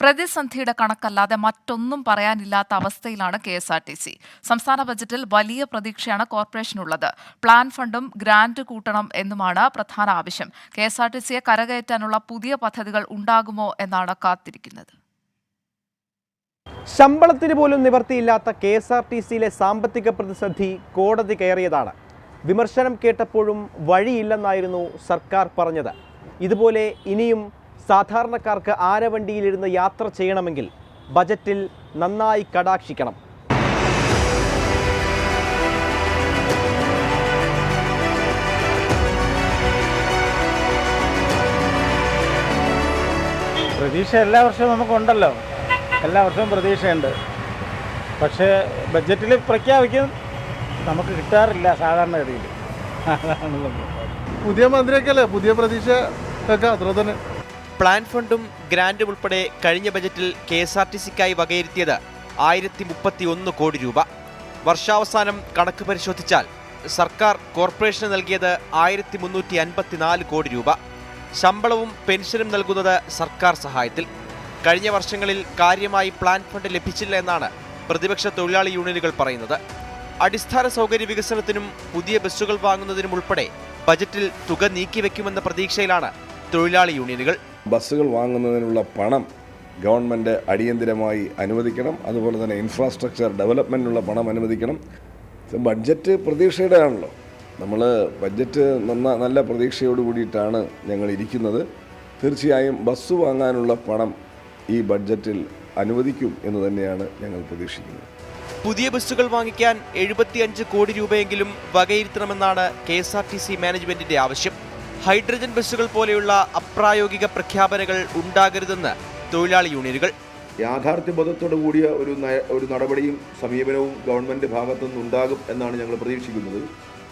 പ്രതിസന്ധിയുടെ കണക്കല്ലാതെ മറ്റൊന്നും പറയാനില്ലാത്ത അവസ്ഥയിലാണ് K S R T C. സംസ്ഥാന ബജറ്റിൽ വലിയ പ്രതീക്ഷയാണ് കോർപ്പറേഷനുള്ളത്. പ്ലാൻ ഫണ്ടും ഗ്രാന്റ് കൂട്ടണം എന്നുമാണ് പ്രധാന ആവശ്യം. കെ എസ് ആർ ടി സിയെ കരകയറ്റാനുള്ള പുതിയ പദ്ധതികൾ ഉണ്ടാകുമോ എന്നാണ് കാത്തിരിക്കുന്നത്. ശമ്പളത്തിന് പോലും നിവർത്തിയില്ലാത്ത കെ എസ് ആർ ടി സിയിലെ സാമ്പത്തിക പ്രതിസന്ധി കോടതി കയറിയതാണ്. വിമർശനം കേട്ടപ്പോഴും വഴിയില്ലെന്നായിരുന്നു സർക്കാർ പറഞ്ഞത്. ഇതുപോലെ ഇനിയും സാധാരണക്കാർക്ക് ആരവണ്ടിയിലിരുന്ന് യാത്ര ചെയ്യണമെങ്കിൽ ബജറ്റിൽ നന്നായി കടാക്ഷിക്കണം. പ്രതീക്ഷ എല്ലാ വർഷവും നമുക്കുണ്ടല്ലോ. എല്ലാ വർഷവും പ്രതീക്ഷയുണ്ട്. പക്ഷേ ബഡ്ജറ്റിൽ പ്രഖ്യാപിക്കും. നമുക്ക് കിട്ടാറില്ല സാധാരണഗതിയിൽ. പുതിയ മന്ത്രിയൊക്കെ അല്ലേ? പുതിയ പ്രതീക്ഷ ഒക്കെ അത്ര തന്നെ. പ്ലാൻ ഫണ്ടും ഗ്രാൻഡും ഉൾപ്പെടെ കഴിഞ്ഞ ബജറ്റിൽ കെ എസ് ആർ ടി സിക്കായി വകയിരുത്തിയത് ആയിരത്തി മുപ്പത്തി ഒന്ന് കോടി രൂപ. വർഷാവസാനം കണക്ക് പരിശോധിച്ചാൽ സർക്കാർ കോർപ്പറേഷന് നൽകിയത് ആയിരത്തി മുന്നൂറ്റി അൻപത്തിനാല് കോടി രൂപ. ശമ്പളവും പെൻഷനും നൽകുന്നത് സർക്കാർ സഹായത്തിൽ. കഴിഞ്ഞ വർഷങ്ങളിൽ കാര്യമായി പ്ലാൻ ഫണ്ട് ലഭിച്ചില്ല എന്നാണ് പ്രതിപക്ഷ തൊഴിലാളി യൂണിയനുകൾ പറയുന്നത്. അടിസ്ഥാന സൗകര്യ വികസനത്തിനും പുതിയ ബസ്സുകൾ വാങ്ങുന്നതിനും ഉൾപ്പെടെ ബജറ്റിൽ തുക നീക്കിവെക്കുമെന്ന പ്രതീക്ഷയിലാണ് തൊഴിലാളി യൂണിയനുകൾ. ബസ്സുകൾ വാങ്ങുന്നതിനുള്ള പണം ഗവൺമെന്റ് അടിയന്തിരമായി അനുവദിക്കണം. അതുപോലെ തന്നെ ഇൻഫ്രാസ്ട്രക്ചർ ഡെവലപ്മെന്റിനുള്ള പണം അനുവദിക്കണം. ബഡ്ജറ്റ് പ്രതീക്ഷയുടെ ആണല്ലോ നമ്മൾ ബഡ്ജറ്റ് നന്ന നല്ല പ്രതീക്ഷയോട് കൂടിയിട്ടാണ് ഞങ്ങൾ ഇരിക്കുന്നത്. തീർച്ചയായും ബസ് വാങ്ങാനുള്ള പണം ഈ ബഡ്ജറ്റിൽ അനുവദിക്കും എന്ന് തന്നെയാണ് ഞങ്ങൾ പ്രതീക്ഷിക്കുന്നത്. പുതിയ ബസ്സുകൾ വാങ്ങിക്കാൻ എഴുപത്തിയഞ്ച് കോടി രൂപയെങ്കിലും വകയിരുത്തണമെന്നാണ് K S R T C മാനേജ്മെന്റിന്റെ ആവശ്യം. ഹൈഡ്രജൻ ബസ്സുകൾ പോലെയുള്ള അപ്രായോഗിക പ്രഖ്യാപനങ്ങൾ ഉണ്ടാകരുതെന്ന് തൊഴിലാളി യൂണിയനുകൾ. യാഥാർത്ഥ്യബോധത്തോടു കൂടിയ ഒരു ഒരു നടപടിയും സമീപനവും ഗവൺമെന്റ് ഭാഗത്തു നിന്നുണ്ടാകും എന്നാണ് ഞങ്ങൾ പ്രതീക്ഷിക്കുന്നത്.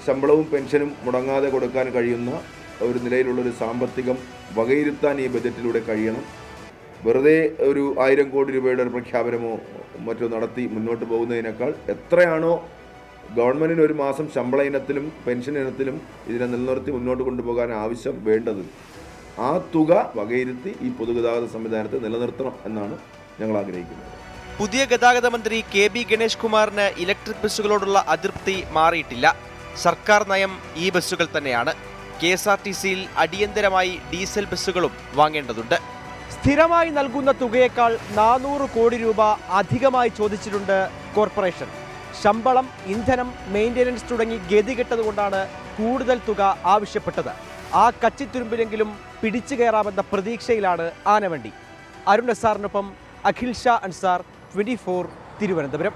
ശമ്പളവും പെൻഷനും മുടങ്ങാതെ കൊടുക്കാൻ കഴിയുന്ന ഒരു നിലയിലുള്ള ഒരു സാമ്പത്തികം വകയിരുത്താൻ ഈ ബജറ്റിലൂടെ കഴിയണം. വെറുതെ ഒരു ആയിരം കോടി രൂപയുടെ ഒരു പ്രഖ്യാപനമോ മറ്റോ നടത്തി മുന്നോട്ട് പോകുന്നതിനേക്കാൾ എത്രയാണോ ഗവൺമെന്റിന് ഒരു മാസം ശമ്പള ഇനത്തിലും പെൻഷൻ ഇനത്തിലും ഇതിനെ നിലനിർത്തി മുന്നോട്ട് കൊണ്ടുപോകാൻ ആവശ്യം വേണ്ടത്. ആ തുക വകയിരുത്തി ഈ പൊതുഗതാഗത സംവിധാനത്തെ നിലനിർത്തണം എന്നാണ് ഞങ്ങൾ ആഗ്രഹിക്കുന്നത്. പുതിയ ഗതാഗത മന്ത്രി കെ ബി ഗണേഷ് കുമാറിന് ഇലക്ട്രിക് ബസ്സുകളോടുള്ള അതൃപ്തി മാറിയിട്ടില്ല. സർക്കാർ നയം ഈ ബസ്സുകൾ തന്നെയാണ്. കെ എസ് ആർ ടി സിയിൽ അടിയന്തരമായി ഡീസൽ ബസ്സുകളും വാങ്ങേണ്ടതുണ്ട്. സ്ഥിരമായി നൽകുന്ന തുകയേക്കാൾ നാനൂറ് കോടി രൂപ അധികമായി ചോദിച്ചിട്ടുണ്ട് കോർപ്പറേഷൻ. ശമ്പളം ഇന്ധനം മെയിന്റനൻസ് തുടങ്ങി ഗതികെട്ടതുകൊണ്ടാണ് കൂടുതൽ തുക ആവശ്യപ്പെട്ടത്. ആ കച്ചിത്തുരുമ്പിലെങ്കിലും പിടിച്ചു കയറാമെന്ന പ്രതീക്ഷയിലാണ് ആനവണ്ടി. അരുൺ എസാറിനൊപ്പം അഖിൽ ഷാ അൻസാർ ട്വന്റി തിരുവനന്തപുരം.